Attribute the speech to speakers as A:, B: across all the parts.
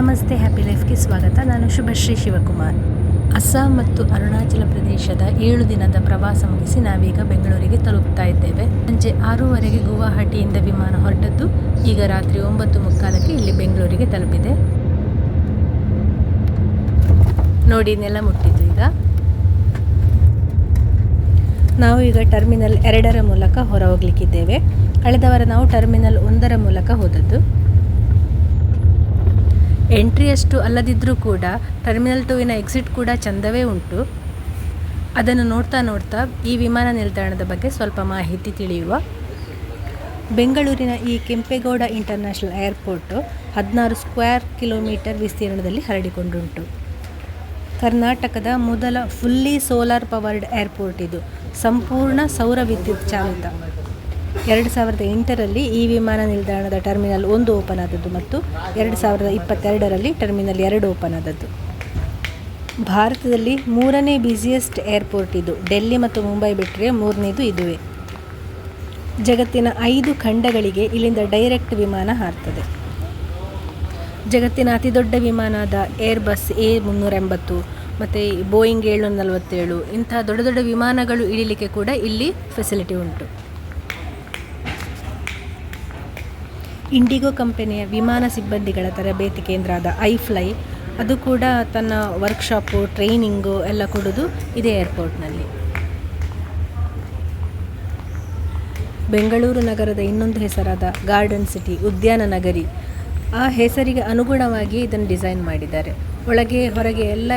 A: ನಮಸ್ತೆ ಹ್ಯಾಪಿ ಲೈಫ್ಗೆ ಸ್ವಾಗತ. ನಾನು ಶುಭಶ್ರೀ ಶಿವಕುಮಾರ್. ಅಸ್ಸಾಂ ಮತ್ತು ಅರುಣಾಚಲ ಪ್ರದೇಶದ ಏಳು ದಿನದ ಪ್ರವಾಸ ಮುಗಿಸಿ ನಾವೀಗ ಬೆಂಗಳೂರಿಗೆ ತಲುಪ್ತಾ ಇದ್ದೇವೆ. ಸಂಜೆ ಆರೂವರೆಗೆ ಗುವಾಹಟಿಯಿಂದ ವಿಮಾನ ಹೊರಟದ್ದು. ಈಗ ರಾತ್ರಿ ಒಂಬತ್ತು ಮುಕ್ಕಾಲಕ್ಕೆ ಇಲ್ಲಿ ಬೆಂಗಳೂರಿಗೆ ತಲುಪಿದೆ. ನೋಡಿ, ನೆಲ ಮುಟ್ಟಿದ್ದು ಈಗ. ನಾವು ಈಗ ಟರ್ಮಿನಲ್ ಎರಡರ ಮೂಲಕ ಹೊರ ಹೋಗ್ಲಿಕ್ಕಿದ್ದೇವೆ ಕಳೆದವರ ನಾವು ಟರ್ಮಿನಲ್ ಒಂದರ ಮೂಲಕ ಹೋದದ್ದು. ಎಂಟ್ರಿ ಅಷ್ಟು ಅಲ್ಲದಿದ್ದರೂ ಕೂಡ ಟರ್ಮಿನಲ್ ಟೂವಿನ ಎಕ್ಸಿಟ್ ಕೂಡ ಚಂದವೇ ಉಂಟು. ಅದನ್ನು ನೋಡ್ತಾ ನೋಡ್ತಾ ಈ ವಿಮಾನ ನಿಲ್ದಾಣದ ಬಗ್ಗೆ ಸ್ವಲ್ಪ ಮಾಹಿತಿ ತಿಳಿಯುವ. ಬೆಂಗಳೂರಿನ ಈ ಕೆಂಪೇಗೌಡ ಇಂಟರ್ನ್ಯಾಷನಲ್ ಏರ್ಪೋರ್ಟು ಹದಿನಾರು ಸ್ಕ್ವೇರ್ ಕಿಲೋಮೀಟರ್ ವಿಸ್ತೀರ್ಣದಲ್ಲಿ ಹರಡಿಕೊಂಡುಂಟು. ಕರ್ನಾಟಕದ ಮೊದಲ ಫುಲ್ಲಿ ಸೋಲಾರ್ ಪವರ್ಡ್ ಏರ್ಪೋರ್ಟ್ ಇದು. ಸಂಪೂರ್ಣ ಸೌರ ವಿದ್ಯುತ್ ಚಾಲಿತ. ಎರಡು ಸಾವಿರದ ಎಂಟರಲ್ಲಿ ಈ ವಿಮಾನ ನಿಲ್ದಾಣದ ಟರ್ಮಿನಲ್ ಒಂದು ಓಪನ್ ಆದದ್ದು ಮತ್ತು ಎರಡು ಸಾವಿರದ ಇಪ್ಪತ್ತೆರಡರಲ್ಲಿ ಟರ್ಮಿನಲ್ ಎರಡು ಓಪನ್ ಆದದ್ದು. ಭಾರತದಲ್ಲಿ ಮೂರನೇ ಬ್ಯುಸಿಯೆಸ್ಟ್ ಏರ್ಪೋರ್ಟ್ ಇದು. ಡೆಲ್ಲಿ ಮತ್ತು ಮುಂಬೈ ಬಿಟ್ಟರೆ ಮೂರನೇದು ಇದುವೆ. ಜಗತ್ತಿನ ಐದು ಖಂಡಗಳಿಗೆ ಇಲ್ಲಿಂದ ಡೈರೆಕ್ಟ್ ವಿಮಾನ ಹಾರ್ತದೆ. ಜಗತ್ತಿನ ಅತಿ ದೊಡ್ಡ ವಿಮಾನದ ಏರ್ ಬಸ್ ಎ ಮುನ್ನೂರ ಎಂಬತ್ತು ಮತ್ತು ಬೋಯಿಂಗ್ ಏಳ್ನೂರ ನಲವತ್ತೇಳು ಇಂತಹ ದೊಡ್ಡ ದೊಡ್ಡ ವಿಮಾನಗಳು ಇಳಿಲಿಕ್ಕೆ ಕೂಡ ಇಲ್ಲಿ ಫೆಸಿಲಿಟಿ ಉಂಟು. ಇಂಡಿಗೋ ಕಂಪನಿಯ ವಿಮಾನ ಸಿಬ್ಬಂದಿಗಳ ತರಬೇತಿ ಕೇಂದ್ರ ಆದ ಐಫ್ಲೈ, ಅದು ಕೂಡ ತನ್ನ ವರ್ಕ್ಶಾಪು ಟ್ರೈನಿಂಗು ಎಲ್ಲ ಕೊಡೋದು ಇದೇ ಏರ್ಪೋರ್ಟ್ನಲ್ಲಿ ಬೆಂಗಳೂರು ನಗರದ ಇನ್ನೊಂದು ಹೆಸರಾದ ಗಾರ್ಡನ್ ಸಿಟಿ ಉದ್ಯಾನ ನಗರಿ. ಆ ಹೆಸರಿಗೆ ಅನುಗುಣವಾಗಿ ಇದನ್ನು ಡಿಸೈನ್ ಮಾಡಿದ್ದಾರೆ. ಒಳಗೆ, ಹೊರಗೆ ಎಲ್ಲ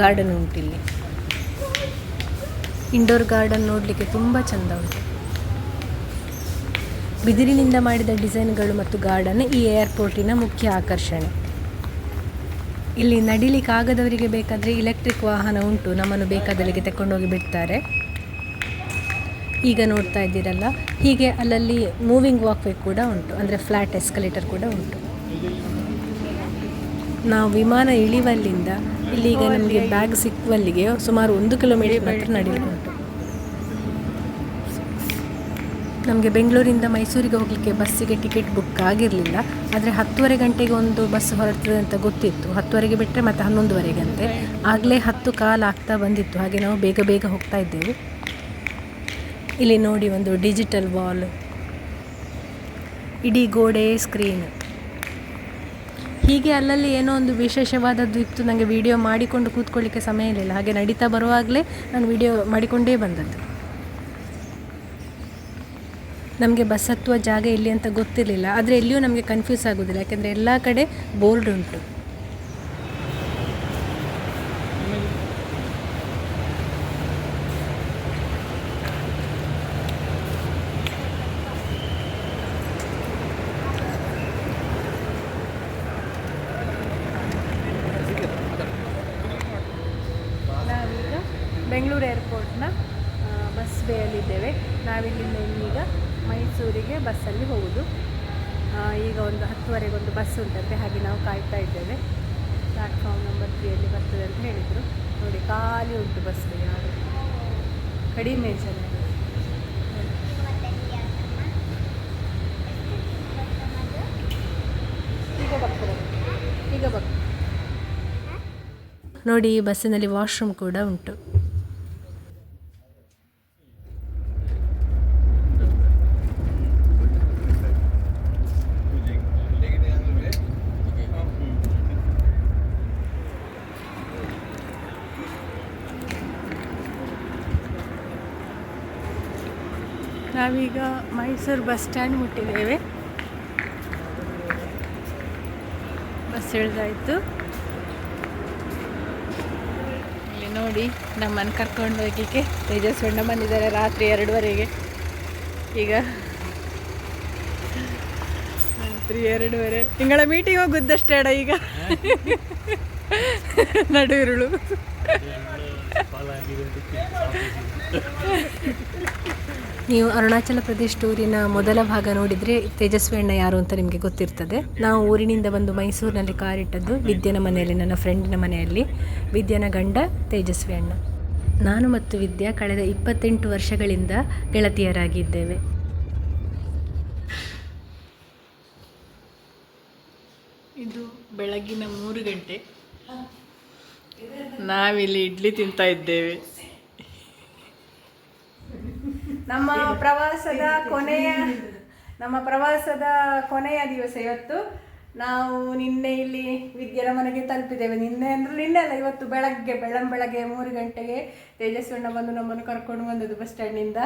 A: ಗಾರ್ಡನ್ ಉಂಟಿಲ್ಲಿ. ಇಂಡೋರ್ ಗಾರ್ಡನ್ ನೋಡಲಿಕ್ಕೆ ತುಂಬ ಚೆಂದ ಉಂಟು. ಬಿದಿರಿನಿಂದ ಮಾಡಿದ ಡಿಸೈನ್ಗಳು ಮತ್ತು ಗಾರ್ಡನ್ ಈ ಏರ್ಪೋರ್ಟಿನ ಮುಖ್ಯ ಆಕರ್ಷಣೆ. ಇಲ್ಲಿ ನಡಿಲಿಕ್ಕಾಗದವರಿಗೆ ಬೇಕಾದರೆ ಇಲೆಕ್ಟ್ರಿಕ್ ವಾಹನ ಉಂಟು, ನಮ್ಮನ್ನು ಬೇಕಾದಲ್ಲಿಗೆ ತಗೊಂಡೋಗಿ ಬಿಡ್ತಾರೆ. ಈಗ ನೋಡ್ತಾ ಇದ್ದೀರಲ್ಲ, ಹೀಗೆ ಅಲ್ಲಲ್ಲಿ ಮೂವಿಂಗ್ ವಾಕ್ವೇ ಕೂಡ ಉಂಟು, ಅಂದರೆ ಫ್ಲ್ಯಾಟ್ ಎಸ್ಕಲೇಟರ್ ಕೂಡ ಉಂಟು. ನಾವು ವಿಮಾನ ಇಳಿವಲ್ಲಿಂದ, ಇಲ್ಲಿಗ ನಮಗೆ ಬ್ಯಾಗ್ ಸಿಕ್ಕುವಲ್ಲಿಗೆ ಸುಮಾರು ಒಂದು ಕಿಲೋಮೀಟರ್ ಮಾತ್ರ ನಡೀಲಿಕ್ಕೆ ಉಂಟು ನಮಗೆ ಬೆಂಗಳೂರಿಂದ ಮೈಸೂರಿಗೆ ಹೋಗಲಿಕ್ಕೆ ಬಸ್ಸಿಗೆ ಟಿಕೆಟ್ ಬುಕ್ ಆಗಿರಲಿಲ್ಲ. ಆದರೆ ಹತ್ತುವರೆ ಗಂಟೆಗೆ ಒಂದು ಬಸ್ ಹೊರಡ್ತದೆ ಅಂತ ಗೊತ್ತಿತ್ತು. ಹತ್ತುವರೆಗೆ ಬಿಟ್ಟರೆ ಮತ್ತು ಹನ್ನೊಂದುವರೆಗೆ ಅಂತೆ ಆಗಲೇ ಹತ್ತು ಕಾಲು ಆಗ್ತಾ ಬಂದಿತ್ತು. ಹಾಗೆ ನಾವು ಬೇಗ ಬೇಗ ಹೋಗ್ತಾ ಇದ್ದೆವು. ಇಲ್ಲಿ ನೋಡಿ ಒಂದು ಡಿಜಿಟಲ್ ವಾಲ್. ಇಡೀ ಗೋಡೆ ಸ್ಕ್ರೀನ್. ಹೀಗೆ ಅಲ್ಲಲ್ಲಿ ಏನೋ ಒಂದು ವಿಶೇಷವಾದದ್ದು ಇತ್ತು. ನನಗೆ ವಿಡಿಯೋ ಮಾಡಿಕೊಂಡು ಕೂತ್ಕೊಳ್ಳಿಕ್ಕೆ ಸಮಯ ಇರಲಿಲ್ಲ. ಹಾಗೆ ನಡೀತಾ ಬರುವಾಗಲೇ ನಾನು ವಿಡಿಯೋ ಮಾಡಿಕೊಂಡೇ ಬಂದದ್ದು. ನಮಗೆ ಬಸ್ ಹತ್ತುವ ಜಾಗ ಎಲ್ಲಿ ಅಂತ ಗೊತ್ತಿರಲಿಲ್ಲ. ಆದರೆ ಎಲ್ಲಿಯೂ ನಮಗೆ ಕನ್ಫ್ಯೂಸ್ ಆಗೋದಿಲ್ಲ. ಯಾಕೆಂದರೆ ಎಲ್ಲ ಕಡೆ ಬೋರ್ಡ್ ಉಂಟು. ಬೆಂಗಳೂರು ಏರ್ಪೋರ್ಟ್ನ ಬಸ್ ಬೇಯಲ್ಲಿದ್ದೇವೆ ನಾವಿಲ್ಲಿಂದ ಈಗ ಮೈಸೂರಿಗೆ ಬಸ್ಸಲ್ಲಿ ಹೋಗೋದು. ಆ, ಈಗ ಒಂದು ಹತ್ತುವರೆಗೆ ಒಂದು ಬಸ್ ಉಂಟಂತೆ ಹಾಗೆ ನಾವು ಕಾಯ್ತಾ ಇದ್ದೇವೆ. ಪ್ಲ್ಯಾಟ್ಫಾರ್ಮ್ ನಂಬರ್ ತ್ರೀಯಲ್ಲಿ ಬರ್ತದೆ ಅಂತ ಹೇಳಿದರು. ನೋಡಿ ಖಾಲಿ ಉಂಟು ಬಸ್ ಯಾರು ಕಡಿಮೆ ಜನ ಈಗ ಬರ್ತದೆ. ಈಗ ಬರ್ತದೆ. ನೋಡಿ ಈ ಬಸ್ಸಿನಲ್ಲಿ ವಾಶ್ರೂಮ್ ಕೂಡ ಉಂಟು. ನಾವೀಗ ಮೈಸೂರು ಬಸ್ ಸ್ಟ್ಯಾಂಡ್ ಮುಟ್ಟಿದ್ದೇವೆ. ಬಸ್ ಇಳಿದಾಯಿತು. ಇಲ್ಲಿ ನೋಡಿ ನಮ್ಮನ್ನು ಕರ್ಕೊಂಡು ಹೋಗ್ಲಿಕ್ಕೆ ತೇಜಸ್ವಣ್ಣ ಬಂದಿದ್ದಾರೆ ರಾತ್ರಿ ಎರಡುವರೆಗೆ. ಈಗ ರಾತ್ರಿ ಎರಡುವರೆ. ತಿಂಗಳ ಮೀಟಿಂಗ್ ಹೋಗುದಷ್ಟೇ ಅಡ ಈಗ. ನಡುವಿರುಳು ನೀವು ಅರುಣಾಚಲ ಪ್ರದೇಶ ಟೂರಿನ ಮೊದಲ ಭಾಗ ನೋಡಿದರೆ ತೇಜಸ್ವಿ ಅಣ್ಣ ಯಾರು ಅಂತ ನಿಮಗೆ ಗೊತ್ತಿರ್ತದೆ. ನಾವು ಊರಿನಿಂದ ಬಂದು ಮೈಸೂರಿನಲ್ಲಿ ಕಾರಿಟ್ಟದ್ದು ವಿದ್ಯನ ಮನೆಯಲ್ಲಿ, ನನ್ನ ಫ್ರೆಂಡಿನ ಮನೆಯಲ್ಲಿ. ವಿದ್ಯನ ಗಂಡ ತೇಜಸ್ವಿ ಅಣ್ಣ. ನಾನು ಮತ್ತು ವಿದ್ಯಾ ಕಳೆದ ಇಪ್ಪತ್ತೆಂಟು ವರ್ಷಗಳಿಂದ ಗೆಳತಿಯರಾಗಿದ್ದೇವೆ. ಇದು ಬೆಳಗಿನ ಮೂರು ಗಂಟೆ. ನಾವಿಲ್ಲಿ ಇಡ್ಲಿ ತಿಂತಾ ಇದ್ದೇವೆ.
B: ನಮ್ಮ ಪ್ರವಾಸದ ಕೊನೆಯ ನಮ್ಮ ಪ್ರವಾಸದ ಕೊನೆಯ ದಿವಸ ಇವತ್ತು ನಾವು ನಿನ್ನೆ ಇಲ್ಲಿ ವಿದ್ಯರ ಮನೆಗೆ ತಲುಪಿದ್ದೇವೆ. ನಿನ್ನೆ ಅಂದ್ರೆ ನಿನ್ನೆ ಅಲ್ಲ ಇವತ್ತು ಬೆಳಗ್ಗೆ ಬೆಳಂ ಬೆಳಗ್ಗೆ ಮೂರು ಗಂಟೆಗೆ ತೇಜಸ್ವಣ್ಣ ಬಂದು ನಮ್ಮನ್ನು ಕರ್ಕೊಂಡು ಬಂದದ್ದು ಬಸ್ ಸ್ಟ್ಯಾಂಡಿಂದ.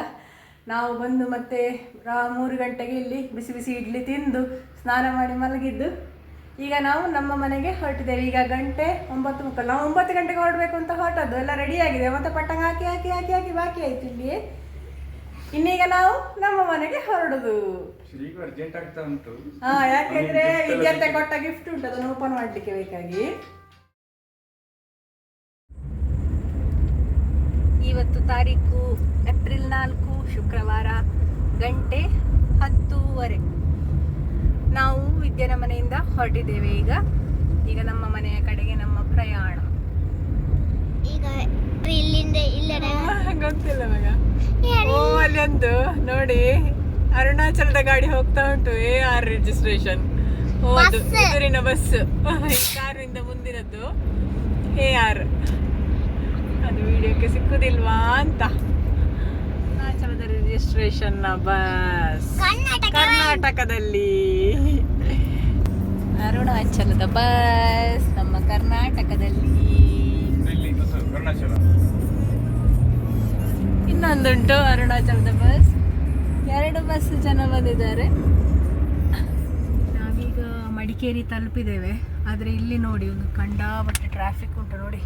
B: ನಾವು ಬಂದು ಮತ್ತೆ ರಾ- ಮೂರು ಗಂಟೆಗೆ ಇಲ್ಲಿ ಬಿಸಿ ಬಿಸಿ ಇಡ್ಲಿ ತಿಂದು ಸ್ನಾನ ಮಾಡಿ ಮಲಗಿದ್ದು. ಈಗ ನಾವು ನಮ್ಮ ಮನೆಗೆ ಹೊರಟಿದ್ದೇವೆ. ಈಗ ಗಂಟೆ ಒಂಬತ್ತು ಮುಕ್ಕಾಲು. ನಾವು ಒಂಬತ್ತು ಗಂಟೆಗೆ ಹೊರಡಬೇಕು ಅಂತ ಹೊರಟದ್ದು. ಎಲ್ಲ ರೆಡಿ ಆಗಿದೆ. ಮತ್ತೆ ಪಟ್ಟಂಗ ಹಾಕಿ ಹಾಕಿ ಹಾಕಿ ಹಾಕಿ ಬಾಕಿ ಆಯ್ತು ಇಲ್ಲಿ ಇನ್ನೀಗ ನಾವು ನಮ್ಮ ಮನೆಗೆ ಹೊರಡುದು.
C: ಅರ್ಜೆಂಟ್ ಆಗ್ತಾ ಉಂಟು.
B: ಹಾ ಯಾಕೆಂದ್ರೆ ವಿದ್ಯಾರ್ಥಿ ಕೊಟ್ಟ ಗಿಫ್ಟ್ ಉಂಟು ಅದನ್ನು ಓಪನ್ ಮಾಡ್ಲಿಕ್ಕೆ ಬೇಕಾಗಿ. ಇವತ್ತು ತಾರೀಕು ಏಪ್ರಿಲ್ ನಾಲ್ಕು ಶುಕ್ರವಾರ ಗಂಟೆ ಹತ್ತೂವರೆ. ನಾವು ವಿದ್ಯನ ಮನೆಯಿಂದ ಹೊರಟಿದ್ದೇವೆ ಈಗ. ಈಗ ನಮ್ಮ ಮನೆಯ ಕಡೆಗೆ ನಮ್ಮ ಪ್ರಯಾಣ.
D: ಈಗ ಇಲ್ಲಿಂದ ಇಲ್ಲಡೆ
A: ಗೊತ್ತಿಲ್ಲ ಮಗ ಓ ಅಲ್ಲಿ ಒಂದು ನೋಡಿ ಅರುಣಾಚಲದ ಗಾಡಿ ಹೋಗ್ತಾ ಉಂಟು ಎ ಆರ್ ರಿಜಿಸ್ಟ್ರೇಷನ್ ಹೌದು
D: ಬಸ್.
A: ಎದುರಿನ ಬಸ್. ಕಾರಿಂದ ಮುಂದಿನದ್ದು ಎ ಆರ್ ಅದು ವಿಡಿಯೋಕ್ಕೆ ಸಿಕ್ಕುದಿಲ್ವಾ ಅಂತ. ಅರುಣಾಚಲದ ರಿಜಿಸ್ಟ್ರೇಷನ್ನ ಬಸ್.
D: ಕರ್ನಾಟಕ.
A: ಕರ್ನಾಟಕದಲ್ಲಿ. ಅರುಣಾಚಲದ ಬಸ್ ನಮ್ಮ ಕರ್ನಾಟಕದಲ್ಲಿ.
C: ಇಲ್ಲಿ ಅರುಣಾಚಲ.
A: ಇನ್ನೊಂದುಂಟು ಅರುಣಾಚಲದ ಬಸ್. ಎರಡು ಬಸ್ ಜನ ಬಂದಿದ್ದಾರೆ. ನಾವೀಗ ಮಡಿಕೇರಿ ತಲುಪಿದ್ದೇವೆ. ಆದರೆ ಇಲ್ಲಿ ನೋಡಿ ಒಂದು ಕಂಡಾಪಟ್ಟೆ ಟ್ರಾಫಿಕ್ ಉಂಟು ನೋಡಿ.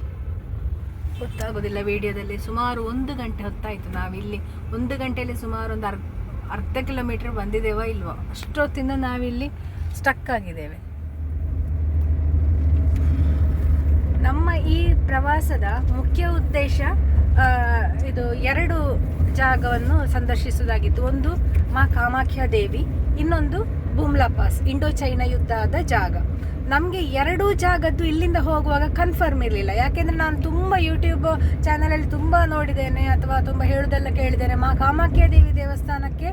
A: ಗೊತ್ತಾಗೋದಿಲ್ಲ ವಿಡಿಯೋದಲ್ಲಿ ಸುಮಾರು ಒಂದು ಗಂಟೆ ಹೊತ್ತಾಯಿತು ನಾವಿಲ್ಲಿ. ಒಂದು ಗಂಟೆಯಲ್ಲಿ ಸುಮಾರು ಒಂದು ಅರ್ಧ ಅರ್ಧ ಕಿಲೋಮೀಟರ್ ಬಂದಿದ್ದೇವಾ ಇಲ್ವೋ? ಅಷ್ಟೊತ್ತಿಂದ ನಾವಿಲ್ಲಿ ಸ್ಟಕ್ ಆಗಿದ್ದೇವೆ. ನಮ್ಮ ಈ ಪ್ರವಾಸದ ಮುಖ್ಯ ಉದ್ದೇಶ ಇದು ಎರಡು ಜಾಗವನ್ನು ಸಂದರ್ಶಿಸುವುದಾಗಿತ್ತು. ಒಂದು ಮಾ ಕಾಮಾಖ್ಯ ದೇವಿ, ಇನ್ನೊಂದು ಬುಮ್ಲಾ ಪಾಸ್, ಇಂಡೋ ಚೈನಾ ಯುದ್ಧದ ಜಾಗ. ನಮಗೆ ಎರಡೂ ಜಾಗದ್ದು ಇಲ್ಲಿಂದ ಹೋಗುವಾಗ ಕನ್ಫರ್ಮ್ ಇರಲಿಲ್ಲ. ಯಾಕೆಂದರೆ ನಾನು ತುಂಬ ಯೂಟ್ಯೂಬ್ ಚಾನಲಲ್ಲಿ ತುಂಬ ನೋಡಿದ್ದೇನೆ, ಅಥವಾ ತುಂಬ ಹೇಳೋದೆಲ್ಲ ಕೇಳಿದ್ದೇನೆ. ಮಾ ಕಾಮಾಖ್ಯ ದೇವಿ ದೇವಸ್ಥಾನಕ್ಕೆ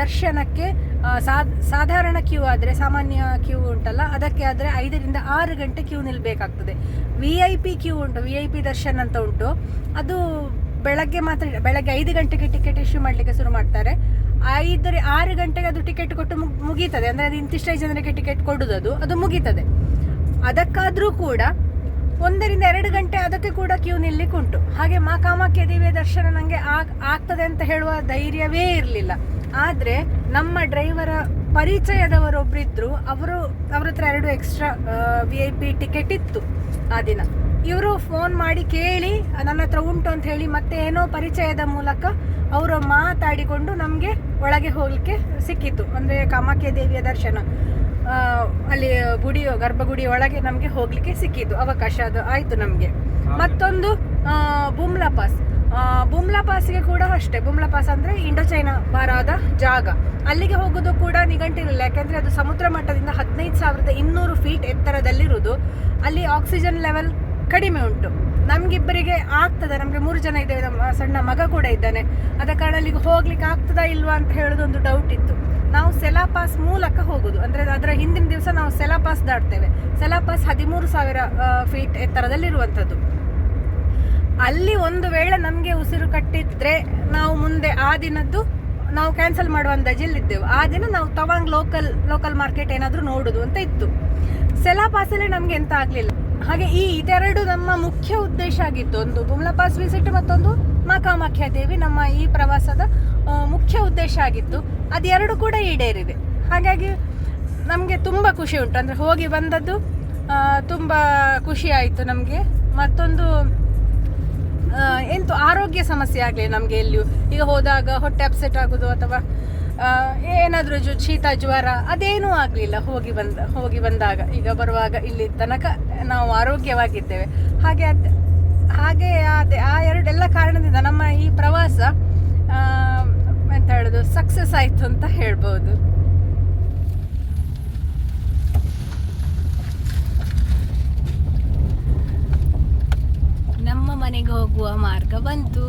A: ದರ್ಶನಕ್ಕೆ ಸಾಧಾರಣ ಕ್ಯೂ ಆದರೆ, ಸಾಮಾನ್ಯ ಕ್ಯೂ ಉಂಟಲ್ಲ, ಅದಕ್ಕೆ ಆದರೆ ಐದರಿಂದ ಆರು ಗಂಟೆ ಕ್ಯೂ ನಿಲ್ಲಬೇಕಾಗ್ತದೆ ವಿ ಐ ಪಿ ಕ್ಯೂ ಉಂಟು ವಿ ಐ ಪಿ ದರ್ಶನ್ ಅಂತ ಉಂಟು. ಅದು ಬೆಳಗ್ಗೆ ಮಾತ್ರ ಬೆಳಗ್ಗೆ ಐದು ಗಂಟೆಗೆ ಟಿಕೆಟ್ ಇಶ್ಯೂ ಮಾಡಲಿಕ್ಕೆ ಶುರು ಮಾಡ್ತಾರೆ. ಐದರಿ ಆರು ಗಂಟೆಗೆ ಅದು ಟಿಕೆಟ್ ಕೊಟ್ಟು ಮುಗ್- ಮುಗೀತದೆ. ಅಂದರೆ ಅದು ಇಂತಿಷ್ಟೇ ಜನರಿಗೆ ಟಿಕೆಟ್ ಕೊಡೋದು ಅದು ಅದು ಮುಗೀತದೆ. ಅದಕ್ಕಾದರೂ ಕೂಡ ಒಂದರಿಂದ ಎರಡು ಗಂಟೆ ಅದಕ್ಕೆ ಕೂಡ ಕ್ಯೂ ನಿಲ್ಲಿಕ್ಕುಂಟು. ಹಾಗೆ ಮಾ ಕಾಮಾಖ್ಯ ದೇವಿಯ ದರ್ಶನ ನನಗೆ ಆಗ್, ಆಗ್ತದೆ ಅಂತ ಹೇಳುವ ಧೈರ್ಯವೇ ಇರಲಿಲ್ಲ. ಆದರೆ ನಮ್ಮ ಡ್ರೈವರ ಪರಿಚಯದವರೊಬ್ಬರಿದ್ರು ಅವರು ಅವ್ರ ಹತ್ರ ಎರಡು extra V I P ticket ಇತ್ತು ಆ ದಿನ. ಇವರು ಫೋನ್ ಮಾಡಿ ಕೇಳಿ, ನನ್ನ ಹತ್ರ ಉಂಟು ಅಂತ ಹೇಳಿ ಮತ್ತೆ ಏನೋ ಪರಿಚಯದ ಮೂಲಕ ಅವರು ಮಾತಾಡಿಕೊಂಡು ನಮಗೆ ಒಳಗೆ ಹೋಗಲಿಕ್ಕೆ ಸಿಕ್ಕಿತ್ತು. ಅಂದರೆ ಕಾಮಾಖ್ಯ ದೇವಿಯ ದರ್ಶನ. ಅಲ್ಲಿ ಗುಡಿ ಗರ್ಭಗುಡಿ ಒಳಗೆ ನಮಗೆ ಹೋಗ್ಲಿಕ್ಕೆ ಸಿಕ್ಕಿದ್ದು ಅವಕಾಶ ಅದು ಆಯಿತು ನಮಗೆ. ಮತ್ತೊಂದು ಬುಮ್ಲಾ ಪಾಸ್. ಬುಮ್ಲಾ ಪಾಸ್ಗೆ ಕೂಡ ಅಷ್ಟೇ. ಬುಮ್ಲಾ ಪಾಸ್ ಅಂದರೆ ಇಂಡೋ ಚೈನಾ ಬಾರಾದ ಜಾಗ. ಅಲ್ಲಿಗೆ ಹೋಗೋದು ಕೂಡ ನಿಘಂಟಿರಲಿಲ್ಲ ಯಾಕೆಂದರೆ ಅದು ಸಮುದ್ರ ಮಟ್ಟದಿಂದ ಹದಿನೈದು ಸಾವಿರದ ಇನ್ನೂರು ಫೀಟ್ ಎತ್ತರದಲ್ಲಿರುವುದು ಅಲ್ಲಿ ಆಕ್ಸಿಜನ್ ಲೆವೆಲ್ ಕಡಿಮೆ ಉಂಟು. ನಮಗಿಬ್ಬರಿಗೆ ಆಗ್ತದೆ ನಮಗೆ ಮೂರು ಜನ ಇದ್ದೇವೆ ನಮ್ಮ ಸಣ್ಣ ಮಗ ಕೂಡ ಇದ್ದಾನೆ. ಆದ ಕಾರಣ ಅಲ್ಲಿಗೆ ಹೋಗ್ಲಿಕ್ಕೆ ಆಗ್ತದಾ ಇಲ್ವಾ ಅಂತ ಹೇಳೋದೊಂದು ಡೌಟ್ ಇತ್ತು. ನಾವು ಸೆಲಾ ಪಾಸ್ ಮೂಲಕ ಹೋಗುದು. ಅಂದ್ರೆ ಅದರ ಹಿಂದಿನ ದಿವಸ ನಾವು ಸೆಲಾಪಾಸ್ ದಾಟ್ತೇವೆ. ಸೆಲಾ ಪಾಸ್ ಹದಿಮೂರು ಸಾವಿರ ಫೀಟ್ ಎತ್ತರದಲ್ಲಿರುವಂಥದ್ದು. ಅಲ್ಲಿ ಒಂದು ವೇಳೆ ನಮಗೆ ಉಸಿರು ಕಟ್ಟಿದ್ರೆ ನಾವು ಮುಂದೆ ಆ ದಿನದ್ದು ನಾವು ಕ್ಯಾನ್ಸಲ್ ಮಾಡುವ ಅಂದಾಜಿಲ್ಲಿದ್ದೆವು ಆ ದಿನ ನಾವು ತವಾಂಗ್ ಲೋಕಲ್ ಲೋಕಲ್ ಮಾರ್ಕೆಟ್ ಏನಾದರೂ ನೋಡುದು ಅಂತ ಇತ್ತು. ಸೆಲಾ ಪಾಸಲ್ಲಿ ನಮ್ಗೆ ಎಂತ ಆಗಲಿಲ್ಲ. ಹಾಗೆ ಈ ಇದೆರಡು ನಮ್ಮ ಮುಖ್ಯ ಉದ್ದೇಶ ಆಗಿತ್ತು. ಒಂದು ಬುಮ್ಲಾ ಪಾಸ್ ವಿಸಿಟ್ ಮತ್ತೊಂದು ಮಾ ಕಾಮಾಖ್ಯ ದೇವಿ ನಮ್ಮ ಈ ಪ್ರವಾಸದ ಮುಖ್ಯ ಉದ್ದೇಶ ಆಗಿತ್ತು ಅದೆರಡು ಕೂಡ ಈಡೇರಿದೆ. ಹಾಗಾಗಿ ನಮಗೆ ತುಂಬ ಖುಷಿ ಉಂಟು. ಅಂದರೆ ಹೋಗಿ ಬಂದದ್ದು ತುಂಬ ಖುಷಿ ಆಯಿತು ನಮಗೆ. ಮತ್ತೊಂದು ಎಂತು ಆರೋಗ್ಯ ಸಮಸ್ಯೆ ಆಗಲಿ ನಮಗೆ ಎಲ್ಲಿಯೂ. ಈಗ ಹೋದಾಗ ಹೊಟ್ಟೆ ಅಪ್ಸೆಟ್ ಆಗೋದು ಅಥವಾ ಏನಾದರೂ ಜು, ಶೀತ, ಜ್ವರ, ಅದೇನೂ ಆಗಲಿಲ್ಲ ಹೋಗಿ ಬಂದ, ಹೋಗಿ ಬಂದಾಗ. ಈಗ ಬರುವಾಗ ಇಲ್ಲಿ ತನಕ ನಾವು ಆರೋಗ್ಯವಾಗಿದ್ದೇವೆ. ಹಾಗೆ ಅದು, ಹಾಗೆ ಅದೇ ಆ ಎರಡೆಲ್ಲ ಕಾರಣದಿಂದ ನಮ್ಮ ಈ ಪ್ರವಾಸ ಎಂತ ಹೇಳೋದು ಸಕ್ಸಸ್ ಆಯಿತು ಅಂತ ಹೇಳ್ಬೋದು. ನಮ್ಮ ಮನೆಗೆ ಹೋಗುವ ಮಾರ್ಗ ಬಂತು.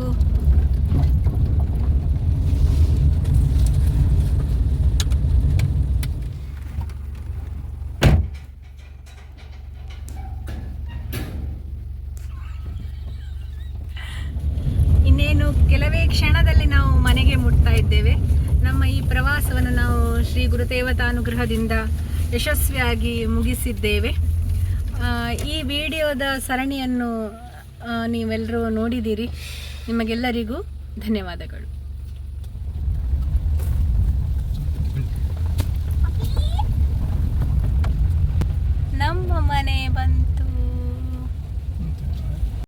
A: ದಿಂದ ಯಶಸ್ವಿಯಾಗಿ ಮುಗಿಸಿದ್ದೇವೆ. ಈ ವಿಡಿಯೋದ ಸರಣಿಯನ್ನು ನೀವೆಲ್ಲರೂ ನೋಡಿದ್ದೀರಿ ನಿಮಗೆಲ್ಲರಿಗೂ ಧನ್ಯವಾದಗಳು. ನಮ್ಮ ಮನೆ ಬಂತು.